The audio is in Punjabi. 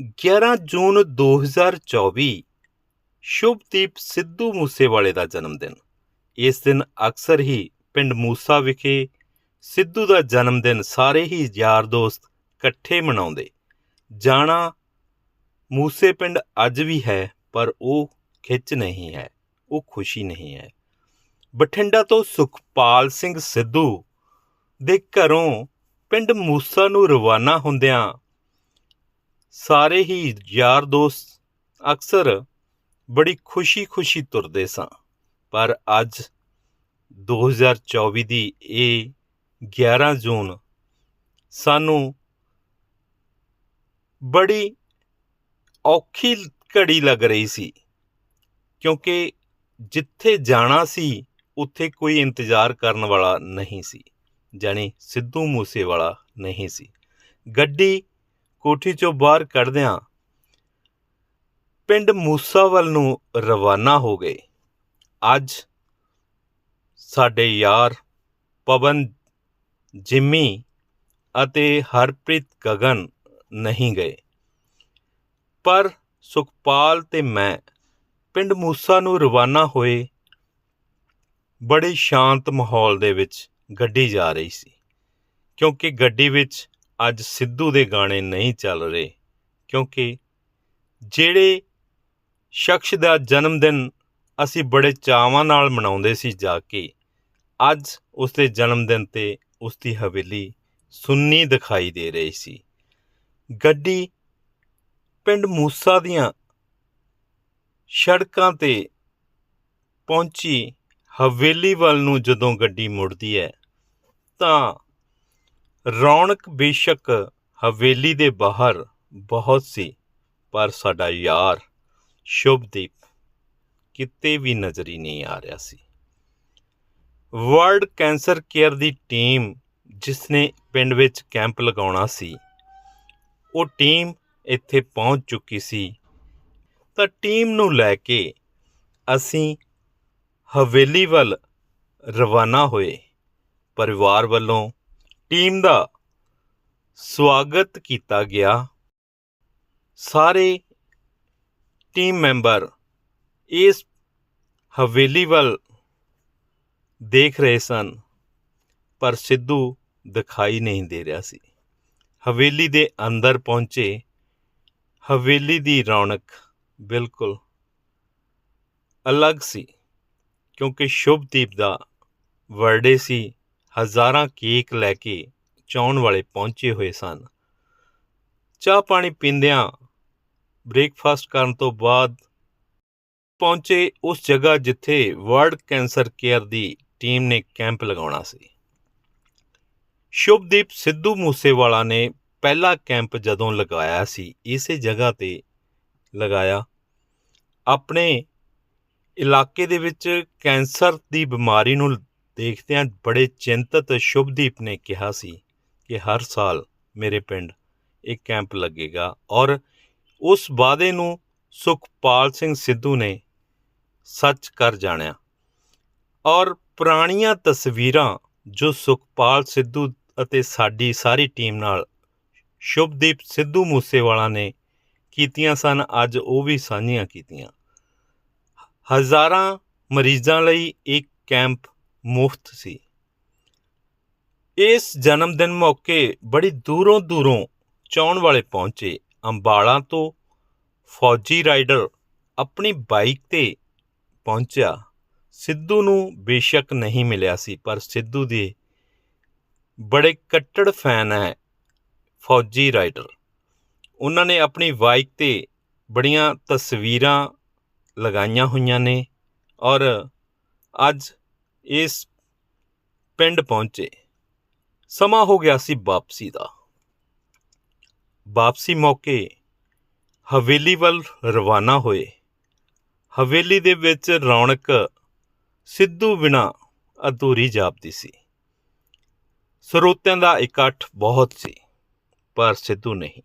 11 ਜੂਨ 2024 ਸ਼ੁਭਦੀਪ ਸਿੱਧੂ ਮੂਸੇਵਾਲੇ ਦਾ ਜਨਮ ਦਿਨ। ਇਸ ਦਿਨ ਅਕਸਰ ਹੀ ਪਿੰਡ ਮੂਸਾ ਵਿਖੇ ਸਿੱਧੂ ਦਾ ਜਨਮ ਦਿਨ ਸਾਰੇ ਹੀ ਯਾਰ ਦੋਸਤ ਇਕੱਠੇ ਮਨਾਉਂਦੇ। ਜਾਣਾ ਮੂਸੇ ਪਿੰਡ ਅੱਜ ਵੀ ਹੈ, ਪਰ ਉਹ ਖਿੱਚ ਨਹੀਂ ਹੈ, ਉਹ ਖੁਸ਼ੀ ਨਹੀਂ ਹੈ। ਬਠਿੰਡਾ ਤੋਂ ਸੁਖਪਾਲ ਸਿੰਘ ਸਿੱਧੂ ਦੇ ਘਰੋਂ ਪਿੰਡ ਮੂਸਾ ਨੂੰ ਰਵਾਨਾ ਹੁੰਦਿਆਂ ਸਾਰੇ ਹੀ ਯਾਰ ਦੋਸਤ ਅਕਸਰ ਬੜੀ ਖੁਸ਼ੀ-ਖੁਸ਼ੀ ਤੁਰਦੇ ਸਾਂ। ਪਰ ਅੱਜ 2024 ਦੀ ਇਹ 11 ਜੂਨ ਸਾਨੂੰ ਬੜੀ ਔਖੀ ਘੜੀ ਲੱਗ ਰਹੀ ਸੀ, ਕਿਉਂਕਿ ਜਿੱਥੇ ਜਾਣਾ ਸੀ, ਉੱਥੇ ਕੋਈ ਇੰਤਜ਼ਾਰ ਕਰਨ ਵਾਲਾ ਨਹੀਂ ਸੀ, ਜਾਣੀ ਸਿੱਧੂ ਮੂਸੇ ਵਾਲਾ ਨਹੀਂ ਸੀ। ਗੱਡੀ ਕੋਠੀ ਚੋਂ ਬਾਹਰ ਕੱਢਦਿਆਂ ਪਿੰਡ ਮੂਸਾ ਵੱਲ ਨੂੰ ਰਵਾਨਾ ਹੋ ਗਏ। ਅੱਜ ਸਾਡੇ ਯਾਰ ਪਵਨ, ਜਿੰਮੀ ਅਤੇ ਹਰਪ੍ਰੀਤ ਗਗਨ ਨਹੀਂ ਗਏ। ਪਰ ਸੁਖਪਾਲ ਤੇ ਮੈਂ ਪਿੰਡ ਮੂਸਾ ਨੂੰ ਰਵਾਨਾ ਹੋਏ ਬੜੇ ਸ਼ਾਂਤ ਮਾਹੌਲ ਦੇ ਵਿੱਚ ਗੱਡੀ ਜਾ ਰਹੀ ਸੀ। ਕਿਉਂਕਿ ਗੱਡੀ ਵਿੱਚ ਅੱਜ ਸਿੱਧੂ ਦੇ ਗਾਣੇ ਨਹੀਂ ਚੱਲ ਰਹੇ, ਕਿਉਂਕਿ ਜਿਹੜੇ ਸ਼ਖਸ ਦਾ ਜਨਮ ਦਿਨ ਅਸੀਂ ਬੜੇ ਚਾਵਾਂ ਨਾਲ ਮਨਾਉਂਦੇ ਸੀ ਜਾ ਕੇ, ਅੱਜ ਉਸ ਦੇ ਜਨਮ ਦਿਨ ਤੇ ਉਸ ਦੀ ਹਵੇਲੀ ਸੁੰਨੀ ਦਿਖਾਈ ਦੇ ਰਹੀ ਸੀ। ਗੱਡੀ ਪਿੰਡ ਮੂਸਾ ਦੀਆਂ ਸੜਕਾਂ ਤੇ ਪਹੁੰਚੀ ਹਵੇਲੀ ਵੱਲ ਨੂੰ ਜਦੋਂ ਗੱਡੀ ਮੁੜਦੀ ਹੈ, ਤਾਂ ਰੌਣਕ ਬੇਸ਼ੱਕ ਹਵੇਲੀ ਦੇ ਬਾਹਰ ਬਹੁਤ ਸੀ, ਪਰ ਸਾਡਾ ਯਾਰ ਸ਼ੁਭਦੀਪ ਕਿਤੇ ਵੀ ਨਜ਼ਰੀ ਨਹੀਂ ਆ ਰਿਹਾ ਸੀ। ਵਰਲਡ ਕੈਂਸਰ ਕੇਅਰ ਦੀ ਟੀਮ ਜਿਸ ਨੇ ਪਿੰਡ ਵਿੱਚ ਕੈਂਪ ਲਗਾਉਣਾ ਸੀ, ਉਹ ਟੀਮ ਇੱਥੇ ਪਹੁੰਚ ਚੁੱਕੀ ਸੀ। ਤਾਂ ਟੀਮ ਨੂੰ ਲੈ ਕੇ ਅਸੀਂ ਹਵੇਲੀ ਵੱਲ ਰਵਾਨਾ ਹੋਏ, ਪਰਿਵਾਰ ਵੱਲੋਂ ਟੀਮ ਦਾ ਸਵਾਗਤ ਕੀਤਾ ਗਿਆ। ਸਾਰੇ ਟੀਮ ਮੈਂਬਰ ਇਸ ਹਵੇਲੀ ਵੱਲ ਦੇਖ ਰਹੇ ਸਨ, ਪਰ ਸਿੱਧੂ ਦਿਖਾਈ ਨਹੀਂ ਦੇ ਰਿਹਾ ਸੀ। ਹਵੇਲੀ ਦੇ ਅੰਦਰ ਪਹੁੰਚੇ, ਹਵੇਲੀ ਦੀ ਰੌਣਕ ਬਿਲਕੁਲ ਅਲੱਗ ਸੀ, ਕਿਉਂਕਿ ਸ਼ੁਭਦੀਪ ਦਾ ਵਰਡੇ ਸੀ। ਹਜ਼ਾਰਾਂ ਕੇਕ ਲੈ ਕੇ ਚਾਉਣ ਵਾਲੇ ਪਹੁੰਚੇ ਹੋਏ ਸਨ। ਚਾਹ ਪਾਣੀ ਪੀਂਦਿਆਂ ਬ੍ਰੇਕਫਾਸਟ ਕਰਨ ਤੋਂ ਬਾਅਦ ਪਹੁੰਚੇ ਉਸ ਜਗ੍ਹਾ ਜਿੱਥੇ ਵਰਲਡ ਕੈਂਸਰ ਕੇਅਰ ਦੀ ਟੀਮ ਨੇ ਕੈਂਪ ਲਗਾਉਣਾ ਸੀ। ਸ਼ੁਭਦੀਪ ਸਿੱਧੂ ਮੂਸੇਵਾਲਾ ਨੇ ਪਹਿਲਾ ਕੈਂਪ ਜਦੋਂ ਲਗਾਇਆ ਸੀ, ਇਸੇ ਜਗ੍ਹਾ ਤੇ ਲਗਾਇਆ। ਆਪਣੇ ਇਲਾਕੇ ਦੇ ਵਿੱਚ ਕੈਂਸਰ ਦੀ ਬਿਮਾਰੀ ਨੂੰ ਦੇਖਦਿਆਂ ਬੜੇ ਚਿੰਤਤ ਸ਼ੁਭਦੀਪ ਨੇ ਕਿਹਾ ਸੀ ਕਿ ਹਰ ਸਾਲ ਮੇਰੇ ਪਿੰਡ ਇੱਕ ਕੈਂਪ ਲੱਗੇਗਾ ਔਰ ਉਸ ਵਾਅਦੇ ਨੂੰ ਸੁਖਪਾਲ ਸਿੰਘ ਸਿੱਧੂ ਨੇ ਸੱਚ ਕਰ ਜਾਣਿਆ। ਔਰ ਪੁਰਾਣੀਆਂ ਤਸਵੀਰਾਂ ਜੋ ਸੁਖਪਾਲ ਸਿੱਧੂ ਅਤੇ ਸਾਡੀ ਸਾਰੀ ਟੀਮ ਨਾਲ ਸ਼ੁਭਦੀਪ ਸਿੱਧੂ ਮੂਸੇਵਾਲਾ ਨੇ ਕੀਤੀਆਂ ਸਨ, ਅੱਜ ਉਹ ਵੀ ਸਾਂਝੀਆਂ ਕੀਤੀਆਂ। ਹਜ਼ਾਰਾਂ ਮਰੀਜ਼ਾਂ ਲਈ ਇੱਕ ਕੈਂਪ ਮੁਫਤ ਸੀ। ਇਸ ਜਨਮ ਦਿਨ ਮੌਕੇ ਬੜੀ ਦੂਰੋਂ ਦੂਰੋਂ ਚਾਉਣ ਵਾਲੇ ਪਹੁੰਚੇ ਅੰਬਾਲਾ ਤੋਂ ਫੌਜੀ ਰਾਈਡਰ ਆਪਣੀ ਬਾਈਕ ਤੇ ਪਹੁੰਚਿਆ। ਸਿੱਧੂ ਨੂੰ ਬੇਸ਼ੱਕ ਨਹੀਂ ਮਿਲਿਆ ਸੀ, ਪਰ ਸਿੱਧੂ ਦੇ ਬੜੇ ਕੱਟੜ ਫੈਨ ਹੈ ਫੌਜੀ ਰਾਈਡਰ। ਉਹਨਾਂ ਨੇ ਆਪਣੀ ਬਾਈਕ ਤੇ ਬੜੀਆਂ ਤਸਵੀਰਾਂ ਲਗਾਈਆਂ ਹੋਈਆਂ ਨੇ ਔਰ ਅੱਜ ਇਸ ਪਿੰਡ ਪਹੁੰਚੇ। ਸਮਾਂ ਹੋ ਗਿਆ ਸੀ ਵਾਪਸੀ ਦਾ। ਵਾਪਸੀ ਮੌਕੇ ਹਵੇਲੀ ਵੱਲ ਰਵਾਨਾ ਹੋਏ। ਹਵੇਲੀ ਦੇ ਵਿੱਚ ਰੌਣਕ ਸਿੱਧੂ ਬਿਨਾ ਅਧੂਰੀ ਜਾਪਦੀ ਸੀ। ਸਰੋਤਿਆਂ ਦਾ ਇਕੱਠ ਬਹੁਤ ਸੀ, ਪਰ ਸਿੱਧੂ ਨਹੀਂ।